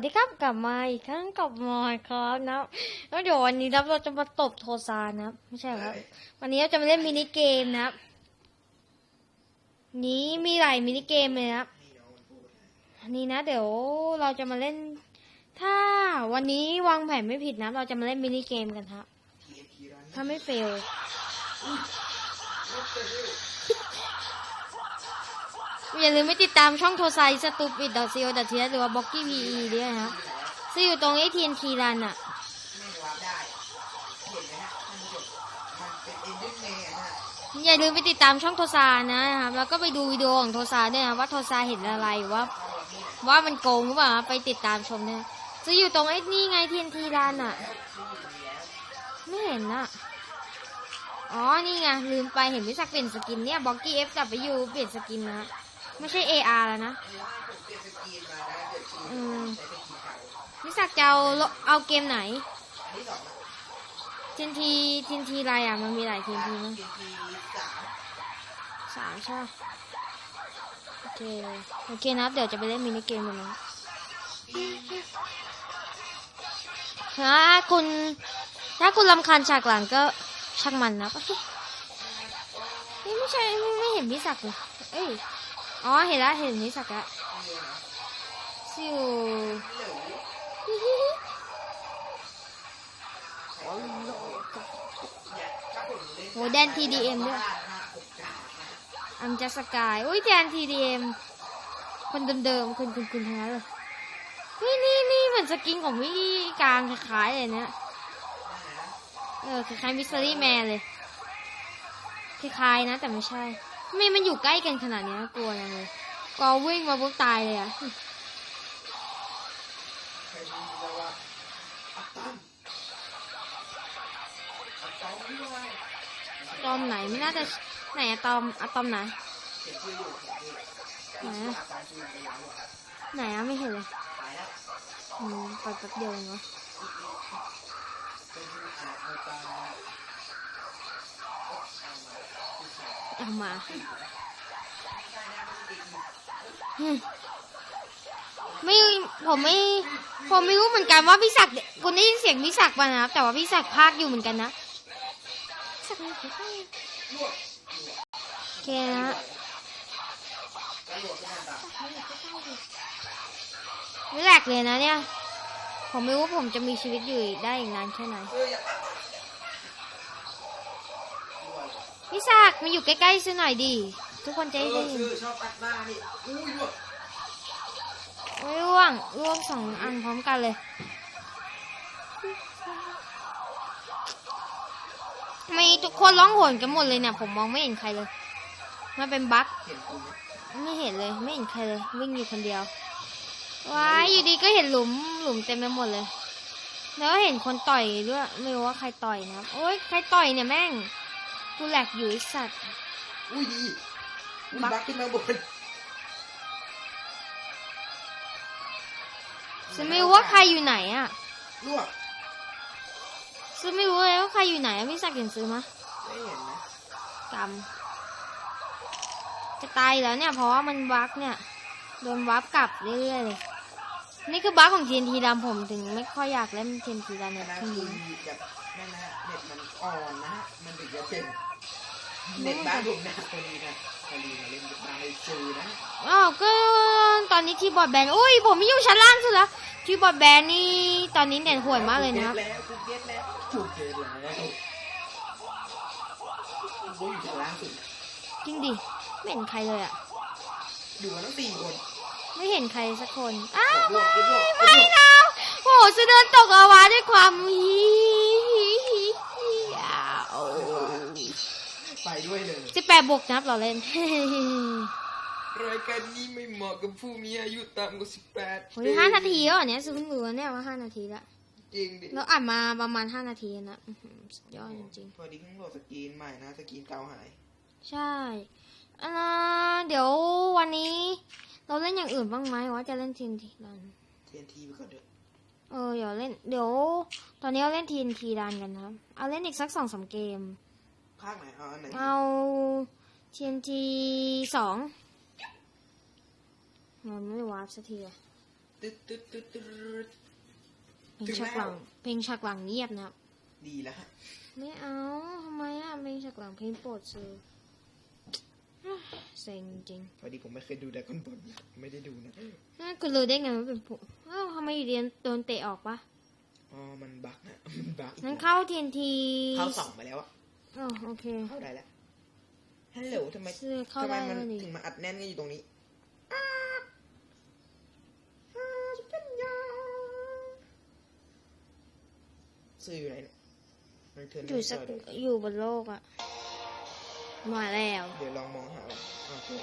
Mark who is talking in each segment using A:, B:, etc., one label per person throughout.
A: สดีครับกลับมาอีกครั้งกับมอยครับนะแล้วเดี๋ยววันนี้ครับเราจะมาตบโทซานะครับไม่ใช่ครับ วันนี้เราจะมาเล่นมินิเกมนะครับนี้มีหลายมินิเกมเลยนะครับอันนี้นะ เดี๋ยวเราจะมาเล่น ถ้าวันนี้วางแผนไม่ผิดนะ เราจะมาเล่นมินิเกมกันครับถ้าไม่เฟล อย่าลืมไปติดตามช่องโทไซสตูปิดดอทซีโอดอทเทียหรือว่าบ็อกกี้พีอีด้วยนะครับซึ่งอยู่ตรงไอทีนทีรันอะ
B: แม่งวาร์ปได้เห็นไหมฮะท่านผู้ชมมันอะ
A: อย่าลืมไปติดตามช่องโทซานะครับแล้วก็ไปดูวิดีโอของโทซาด้วยนะว่าโทซาเห็นอะไรว่า ว่ามันโกงหรือเปล่าไปติดตามชมด้วยจะอยู่ตรงไอ้นี่ไงทีนทีรันอะ ไม่เห็นอะอ๋อ นี่ไงลืมไปเห็นวิสักเปลี่ยนสกินเนี่ยบ็อกกี้เอฟจับไปอยู่เปลี่ยนสกินนะ ไม่ใช่ AR แล้วนะ
B: ผมเปลี่ยนะอื
A: ม
B: นิสั
A: กจะเอาเอาเกมไหน
B: ทีน
A: ทีทีนทีอะไรอะ มันมีหลายทีนทีมั้ย
B: เกมทีสาม
A: ใช่โอเค โอเคนะ เดี๋ยวจะไปเล่นมินิเกมกันนะถ้าคุณถ้าคุณรำคาญฉากหลังก็ช่างมันนะเฮ้ยไม่ใช่ ไม่ไม่เห็นพิศักดิ์เลยเอ้ย อ๋อเห็นแล้วเห็นพิศักแล้วซิว
B: เหลวเนี่ยถ้าผมเล่น
A: โหแดน TDM ด้วยอัมจัสกายอุ้ยแจนทีดีเอ็มคนเดิมๆคนคุณคุณทั้งนั้นเลยเฮ้ยนี่นี่เหมือนสกินของพี่กลางคล้ายๆเลยเนี่ยเออคล้ายๆมิสซิลี่แมนเลยคล้ายๆนะแต่ไม่ใช่ ไม่มันอยู่ใกล้กันขนาดนี้กลัวจังเลยกอวิ่งมาปุ๊บตายเลยอะ
B: ตอมไห
A: นไม่น่าจะไหนอะตอมอะตอมไหนไหนอะ
B: ไห
A: นอะไม่เห็นเลยอืมไปแป๊บเดียวเองเนาะ
B: ออัตตัมา
A: ไม่ผมไม่ผมไม่รู้เหมือนกันว่าพี่ศักดิ์คุณได้ยินเสียงพี่ศักดิ์ป่ะนะครับแต่ว่าพี่ศักดิ์พากอยู่เหมือนกันนะศักดิ์อยู่ใกล้ๆโอเคนะไม่แหลกเลยนะเนี่ย ผมไม่รู้ผมจะมีชีวิตอยู่ได้อีกนานแค่ไหน
B: เอ้ยอย่าด้วย
A: พี่ศักดิ์มาอยู่ใกล้ๆซะหน่อยดิทุกคนจะ
B: เอ
A: ได้
B: อ
A: ยิน
B: ชื่อชอบตัดหน้านี่อุ้ยด้วย
A: ไม่ร่วงร่วงสองอันพร้อมกันเลยทำไมทุกคนร้องโหนกันหมดเลยเนี่ยผมมองไม่เห็นใครเลยมันเป็นบั๊ก
B: เห็นกูไหม
A: ไม่เห็นเลยไม่เห็นใครเลยวิ่งอยู่คนเดียวว้ายอยู่ดีก็เห็นหลุมหลุมเต็มไปหมดเลย แล้วก็เห็นคนต่อยด้วยไม่รู้ว่าใครต่อยนะครับโอ๊ยใครต่อยเนี่ยแม่ง กูแหลกอยู่ไอสัตว์
B: อุ้ยดีอุ้ย
A: บัก
B: บักขึ้นมาบน
A: ฉันไม่รู้ว่าใครอยู่ไหนอะ
B: ลวก
A: ฉันไม่รู้เลยว่าใครอยู่ไหนอะพี่ศักดิ์เห็นซื้อมะ
B: ไม่เห็นนะ
A: กรรมจะตายแล้วเนี่ยเพราะว่ามันบั๊กเนี่ยโดนวับกลับเรื่อยๆเลย นี่คือบั๊กของ TNT ดำผมถึงไม่ค่อยอยากเล่น TNT ดำใน
B: นะ
A: ที
B: คือ
A: นี้
B: แบบนั่นนะฮะเน็ตมันอ่อนนะฮะมันถึงจะเป็น เน็ตบ้านผมนะพอดีนะพอดีมาเล่นบ้านเลยเจอนะ
A: อ๋อก็ตอนนี้ที่บอร์ดแบนอุ้ยผมไม่อยู่ชั้นล่างสุดแล้วที่บอร์ดแบนนี่ตอนนี้เด่นห่วยมากเลยนะครับ
B: กูเก็ตแล้วกูเก็ตแล้วกูเก็ตแล้วกูอยู่ชั้นล่างสุด
A: จริงดิไม่เห็นใครเลยอะ
B: อยู่กันตั้งสี่คน
A: ไม่เห็นใครสักคนอ้าว
B: บวกบวกบวก
A: ไม่นะโอ้โหจะเดินตกอาวาด้วยความฮีฮีฮีฮีอ้าว
B: ไปด้วยเลย
A: สิบแปดบวกนับเราเล่น
B: รายการนี้ไม่เหมาะกับผู้มีอายุต่ำกว่าสิบแปด
A: โอ้ยห้านาทีแล้วเหรอเนี่ยซื้อเพิ่งรู้เนี่ยว่าห้านาทีละ
B: จริงดิ
A: แล้วอ่านมาประมาณห้านาทีนะอื้อหือสุดยอดจริง
B: พอดีเพิ่งโหลดสกรีนใหม่นะสกรีนเก่าหาย
A: ๆใช่อ่าเดี๋ยววันนี้ เราเล่นอย่างอื่นบ้างไหมว่าจะเล่นทีนทีรัน
B: TNT ไปก่อนเถอะ
A: เออเดี๋ยวเล่นเดี๋ยว ตอนนี้เราเล่นทีนทีรันกันนะครับเอาเล่นอีกสักสองสามเกม
B: ภาคไหนเอาอันไหน
A: เอาทีนทีสองมันไม่วาร์ปสักทีอะ
B: ตึ๊ดตึ๊ดตึ๊ดตึ๊ด
A: เพลงฉากหลัง เพลงฉากหลังเงียบนะครับ
B: ดีแล้วฮะ
A: ไม่เอาทำไมอะเพลงฉากหลังเพลงโปรดซื้อเซ็งจริง
B: พอดีผมไม่เคยดูแต่คนบนไม่ได้ดูนะ
A: นั่นคุณรู้ได้ไงว่าเป็นผมอ้าวทำไมอยู่ดีโดนเตะออกปะ
B: อ๋อมันบั๊กฮะมันบั๊ก
A: นั้นเข้าทีนที
B: เข้าสองมาแล้วอะ
A: อ๋อโอเค
B: เข้าได้แล้วฮัลโหลทำไม
A: ซื้อเข้า
B: ทำไม
A: ได้
B: มัน
A: แล้วนี่
B: ถึงมาอัดแน่นกันอยู่ตรงนี้ซื้ออยู่ไหนเนี่ยมันเทิร์น
A: อยู่สัก
B: เดี๋ยว
A: อยู่บนโลกอะมาแล้ว
B: เดี๋ยวลองมองหาว่าอ๋อเจอ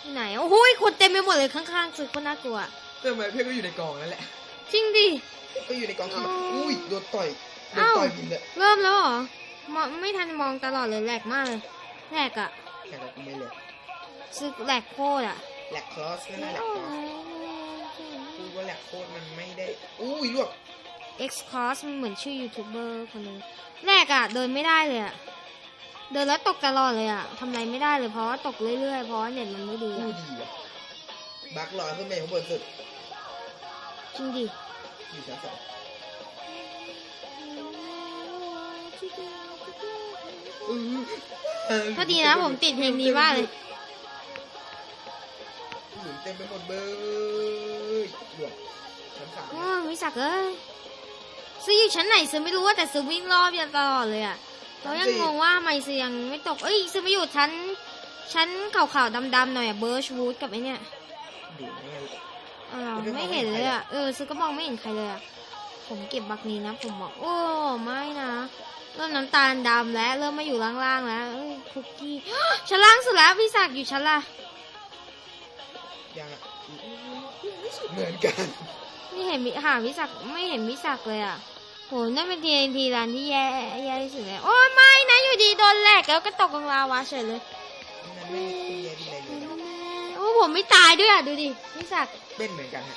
A: ที่ไหนโอ้โหคนเต็มไปหมดเลยข้างๆสึกก็น่ากลัว
B: เติมไปเพื่อนก็อยู่ในกองนั่นแหละ
A: จริงดิ
B: ก็อยู่ในกองที่แบบ
A: อ๋ออุ้
B: อุ้ยโดนต่อยโดน
A: อ้าว
B: ต่อยบินเลย
A: เริ่มแล้วเหรอ มองไม่ทันมองตลอดเลยแหลกมากเลยแหลกอะ
B: แต่เราก็ไม่เลย
A: สึกแหลกโคตรอะ
B: แหลกคลอสนั่นแหละแหลกคลอสพูดว่าแหลกโคตรมันไม่ได้ อุ้ยลวก
A: เอ็กซ์คอสมันเหมือนชื่อยูทูบเบอร์คนหนึงแรกอะเดินไม่ได้เลยอะเดินแล้วตกตลอดเลยอะทำอะไรไม่ได้เลยเพราะว่าตกเรื่อยๆเพราะว่าเน็ตมันไม่ดี
B: อู้
A: อะ
B: ดีอะบักลอยขึ้นไปข้างบนสุด
A: จริงดิ
B: อยู่ชั้นสอง เออ
A: พอดีนะผมติดเพลงนี้มากเลย
B: หมุนเต็มไปหมดเบยหลวกชั้นสาม
A: โอ้ยวิสักเอ้ยซื้ออยู่ชั้นไหนซื้อไม่รู้ว่าแต่ซื้อวิ่งรอบยันตลอดเลยอะเรายังงงว่าทำไมซื้อยังไม่ตก เอ้ยซื้อมาอยู่ชั้น ชั้นขาวๆดำๆหน่อยอะเบิร์ชวูดกับไอเนี่ย
B: ดูแน่เลย
A: เออไม่เห็นเลยอะเออซื้อก็มองไม่เห็นใครเลยอะผมเก็บบักนี้นะ ผมบอกโอ้ไม่นะ เริ่มน้ำตาลดำแล้วเริ่มมาอยู่ล่างๆแล้วเอ้ยคุกกี้ ชั้นล่างสุดแล้วพี่ศักดิ์อยู่ชั้นละ
B: ยังอะเหมือนกัน
A: นี่เห็นมิหาวิศักดิ์ไม่เห็นวิศักดิ์เลยอะโหนั่นเป็นทีทีร้านที่แย่แย่ที่สุดเลยโอ้ยไม่นะอยู่ดีโดนแหลกแล้วก็ตกลงลาวาเฉยเลย
B: นั่นไม่มีคุณยายดีอะไรเลยนะ
A: โอ้ผมไม่ตายด้วยอะดูดิวิศักดิ์
B: เป็นเหมือนกันฮะ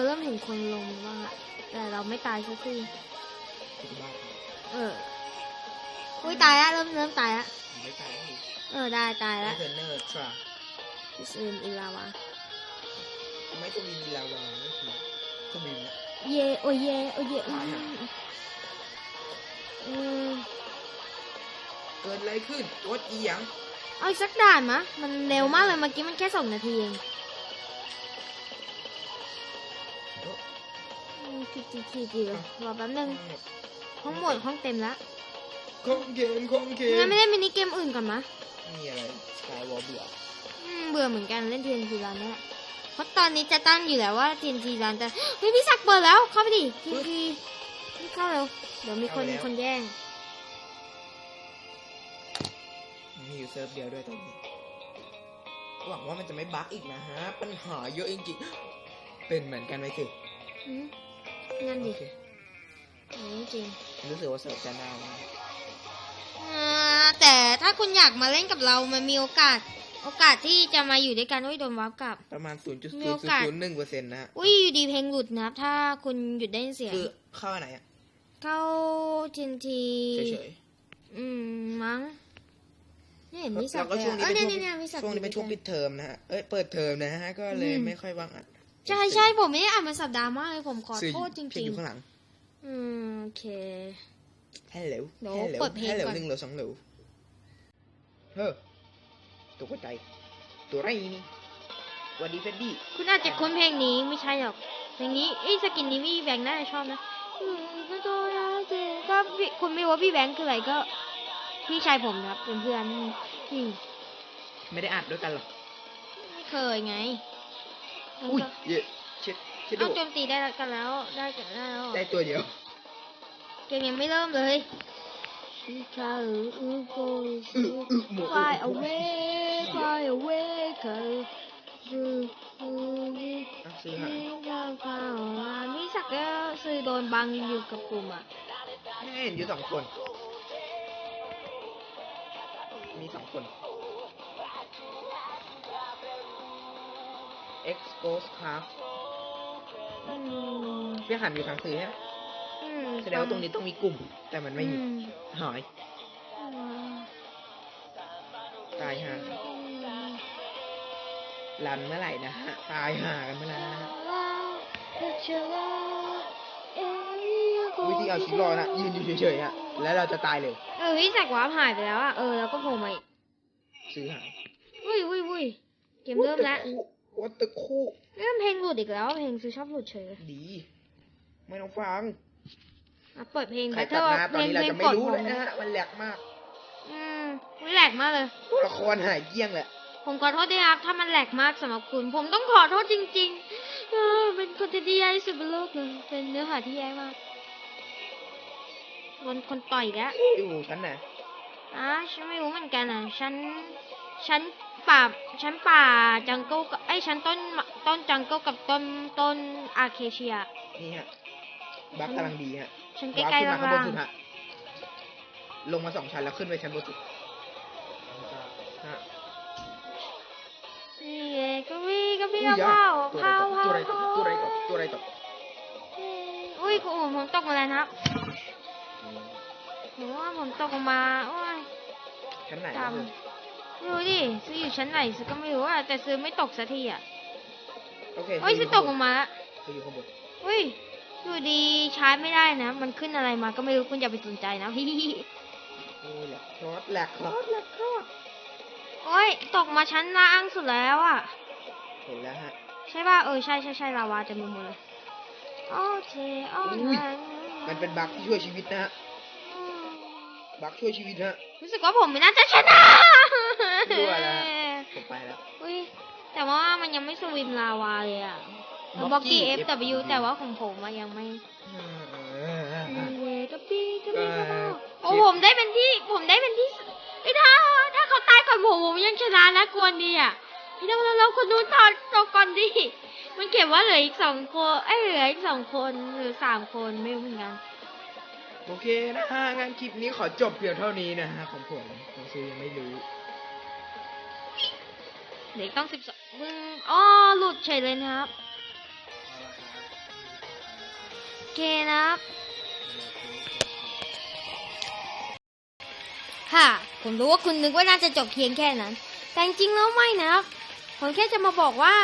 A: เออเริ่มเห็นคนลงบ้างอะแต่เราไม่ตายสักที
B: คิดว่า
A: เอออุ้ยตายละเริ่มเริ่มตายละ
B: ผมไม่ตายที่
A: เออได้ตาย
B: แล้
A: ละ
B: วเทรนเนอร์ทรา
A: อิสเอนอิลาวา
B: ไม่ต้องมีลาวาไม่คือต้องมีนะ
A: เยโอเยโอเยอืมอืม
B: เกิดอะไรขึ้นวดอีหยัง
A: เอาอีกสักด่านมะ มันเร็วมากเลยเมื่อกี้มันแค่สองนาทีเอง อืมขีดขีดขีดขีรอแป๊บนึงห้องหมดห้องเต็มแล้ว
B: ของเกมของเกมงั้
A: นไม่เล่นมินิเกมอื่นก่อนมะ
B: มีอะไรสกายวอลเบื่อ
A: เบื่อเหมือนกันเล่นทีนทีรันเนี่ยเพราะตอนนี้จะตั้งอยู่แล้วว่าทีนทีรันแต่เฮ้ยพี่ศักดิ์เปิดแล้วเข้าไปดิทีทีนี่เข้าเร็วเดี๋ยวมีคนคนแย่ง
B: มีอยู่เซิร์ฟเดียวด้วยตอนนี้หวังว่ามันจะไม่บั๊กอีกนะฮะ ปัญหาเยอะจริงๆเป็นเหมือนกันไหมสิ
A: อืม นั่น
B: โอ
A: ดิ
B: เค
A: เออจริง
B: รู้สึกว่าเซิร์ฟจะนานนะ
A: อ่าแต่ถ้าคุณอยากมาเล่นกับเรา มันมีโอกาส โอกาสที่จะมาอยู่ด้วยกันอุ้ยโดนวาร์ปกลับ
B: ประมาณ 0 0
A: มีโอกาส
B: 0 1เปอร์เซ็นต์นะฮะ
A: อุ้ยอยู่ดีเพลงหลุดนะครับ ถ้าคุณหยุดได้ยินเสียง
B: คือเข้าอันไหนอะ
A: เข้าทีนที
B: เฉย
A: อืม มั้งไม่เห็นมิ
B: ๆ
A: สั
B: แล้
A: ก
B: วก็
A: เลย
B: ช่วง
A: อะ
B: นี้
A: เออ
B: เป็น
A: เนี่ย
B: ช่วง
A: เนี่ยเนี่ยมิสัก
B: ช่วงนี้เป็นช่วงปิดเทอมนะฮะ เอ้ย เปิดเทอมนะฮะ ก็เลย
A: อืม
B: ไม่ค่อยว่างอัด
A: ใช่ใช่ผมไม่ได้อ่านมาสัปดาห์มากเลยผมขอ
B: สื่
A: โทษจ
B: เพล
A: ริง
B: อยู่ข้างหลัง
A: ๆอืมโอเค
B: ฮัลโหล
A: เดี๋ยว
B: ฮัลโหล
A: เปิดเพลง
B: ฮัลโหล
A: ก่อน
B: หนึ่งเหลือสองเหลือเฮ้อตกใจ ตัวไรนี่สวัสดีเฟดดี้
A: คุณอาจจะคุ้นเพลงนี้ไม่ใช่หรอก เพลงนี้ไอ้ยสกินนี้พี่แบงค์น่าจะชอบนะอืมก็ตัวเราเจอก็พี่คุณไม่รู้ว่าพี่แบงค์คืออะไรก็ พี่ชายผมนะครับเป็นเพื่อนอืม
B: ไม่ได้อัดด้วยกันหรอก
A: ไม่เคยไง
B: อุ้ยเยอะเช็ดเช็ด
A: เอา
B: ดู
A: โจมตีได้กันแล้ว ได้กันแล้ว
B: ได้ตัวเดียว
A: เกมยังไม่เริ่มเลยชิคาอือโก
B: อืออือหมด
A: fly away fly away คือคือคือ
B: อะซื้อหา
A: นี่สักก็ซื้อโดนบังอยู่กับกลุ่มอะ
B: ไม่เห็นอยู่สองคน มีสองคน expose craft
A: อืม
B: พี่หันอยู่ทางสื่อใช่ไหม
A: อืม
B: แสดงว่าตรงนี้ต้องมีกลุ่ม แต่มันไม่มี
A: อื
B: หาย
A: อืม
B: ตายฮะรันเมื่อไหร่นะฮะ ตายห่ากันเมื่อไหร่นะฮะวิธีเอาชีวิตรอดนะยืนอยู่เฉยๆฮะ แล้วเราจะตายเลย
A: เออวิสักวาร์ปหายไปแล้วอะ เออ แล้วก็โผล่มาอีก
B: ซื้อหาย
A: วุ้ยวุ้ยวุ้ยเกมเริ่มแล้ว
B: วัตถุคู่
A: เริ่มเพลงหลุดอีกแล้ว เพลงซื้อชอบหลุดเฉย
B: ดี ไม่ต้องฟัง
A: อะเปิดเพลง
B: ใคร
A: Battle
B: ตัดมาตอนนี้เราจะไม่รู้เลย
A: พ
B: นะฮะมันแหลกมาก
A: อืมไม่แหลกมากเลย
B: ตัวละครหายเกลี้ยงแหละ
A: ผมขอโทษด้วยครับถ้ามันแหลกมากสำหรับคุณ ผมต้องขอโทษจริงๆเออเป็นคนที่แย่ที่สุดบนโลกเลยเป็นเนื้อหาที่แย่มากโดนคนต่อยอีกแล้ว
B: อยู่ชั้นไหน
A: อะฉันไม่รู้เหมือนกันอะฉันฉัน ป่าฉันป่าจังเกิลกับไอ้ยฉันต้นต้นจังเกิลกับต้นต้นอาเคเชีย
B: นี่ฮะบักกำลังดีฮะ
A: ฉันใก
B: ว้า
A: ล้
B: ว
A: ๆ
B: ขึ้นมาข้างบน
A: ล่าง
B: สุดฮะลงมาสองชั้นแล้วขึ้นไปชั้นบนสุดฮะ
A: ๆนี่ไงก็มีก็มี
B: อุ้ย
A: กระ
B: ยะ
A: เพรา
B: ตัว
A: เผา
B: อะไรต
A: เผาก
B: ตัวอะไรตกตัวอะไรตกตัวอะไรตก
A: อุ้ยโอ้โหผมตกมาแล้วนะครับผมว่าผมตกลงมาโอ้ย
B: ชั้นไหน
A: จ
B: วะเธอำ
A: ไม่รู้ดิซื้ออยู่ชั้นไหนซื้อก็ไม่รู้อะแต่ซื้อไม่ตกสักทีอะ
B: โอเค
A: เฮ้ยซื้อตกลงมาแล้ว
B: เธออยู่ข้างบน
A: เฮ้ยอยู่ดีชาร์จไม่ได้นะ มันขึ้นอะไรมาก็ไม่รู้คุณอย่าไปสนใจนะพี่
B: โอ้ยแหลกคลอสแหลกคลอสแหลกคลอส
A: โอ้ยตกมาชั้นล่างสุดแล้วอะ
B: เห็นแล้วฮะ
A: ใช่ป่ะเออใช่ใช่ใช่ลาวาจะมีหมดเลยโอเคโอ้
B: อุ้ย
A: ย
B: มันเป็นบักที่ช่วยชีวิตนะฮะบักช่วยชีวิตฮะ
A: รู้สึกว่าผมไม่น่าจะชนะ
B: ด้วยแล้วผมไปแล้ว
A: อุ้ยแต่ว่ามันยังไม่สวิมลาวาเลยอะ
B: Bucky
A: บ็อกกี้เอฟ
B: FW
A: แต่ว่าของผมอะยังไม่
B: เออ
A: เยกระปี้กระปี้กระ
B: ก็
A: เป๋าโอ้ผมได้เป็นที่ผมได้เป็นที่ไอ้ยถ้าถ้าเขาตายก่อนผมผมยังชนะนะกวนดีอะพี่น้องเราคนนู้นตอนตกก่อนดิมันเขียนว่าเหลืออีกสองคนเอ้ยเหลืออีกสองคนหรือสามคนไม่รู้เหมือนกัน
B: โอเคนะฮะงั้นคลิปนี้ขอจบเพียงเท่านี้นะฮะของผม
A: เหลืออกต้องสิบสองมึงอ๋อหลุดเฉยเลยนะครับโอเคนะครับค่ะ ผมรู้ว่าคุณนึกว่าน่าจะจบเพียงแค่นั้น แต่จริงแล้วไม่นะครับ ผมแค่จะมาบอกว่า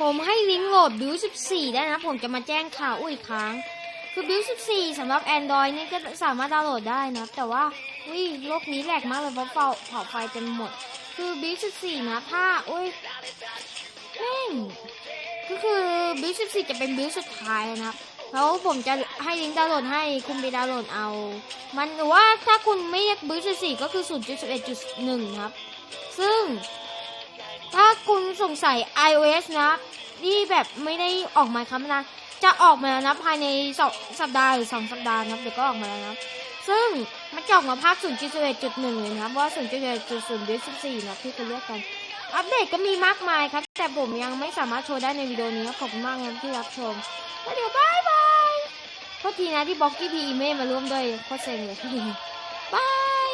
A: ผมให้ลิงก์โหลดบิว14 ได้นะ ผมจะมาแจ้งข่าวอุ้ยอีกครั้ง คือบิว14สำหรับ Android นี่ก็สามารถดาวน์โหลดได้นะ แต่ว่า อุ้ยโลกนี้แหลกมากเลยเพราะเผาเผาไฟเต็มหมด คือบิว14นะถ้าอุ้ยแม่งก็คือบิว14จะเป็นบิวสุดท้ายนะครับแล้วผมจะให้ลิงก์ดาวน์โหลดให้คุณไปดาวน์โหลดเอา มันหรือว่าถ้าคุณไม่อยกบิว14ก็คือ0.11.1ครับ ซึ่ง ถ้าคุณสงสัย iOS นะที่แบบไม่ได้ออกมาครับนะจะออกมาแล้วนะภายในสองสัปดาห์หรือสองสัปดาห์นะเดี๋ยวก็ออกมาแล้วนะ ซึ่งมันจะออกมาภาค 0.11.1 เลยนะครับว่า 0.11.0บิว14นะที่คุณเลือกกัน อัปเดตก็มีมากมายครับ แต่ผมยังไม่สามารถโชว์ได้ในวิดีโอนี้ครับขอบคุณมากครับที่รับชมแล้วเดี๋ยวบายบายโทษทีนะที่บ็อกกี้พีไม่มาร่วมด้วยโคตรเซ็งเลยบาย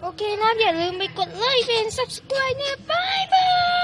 A: โอเคนะอย่าลืมไปกดไลค์เป็น subscribe นะบายบาย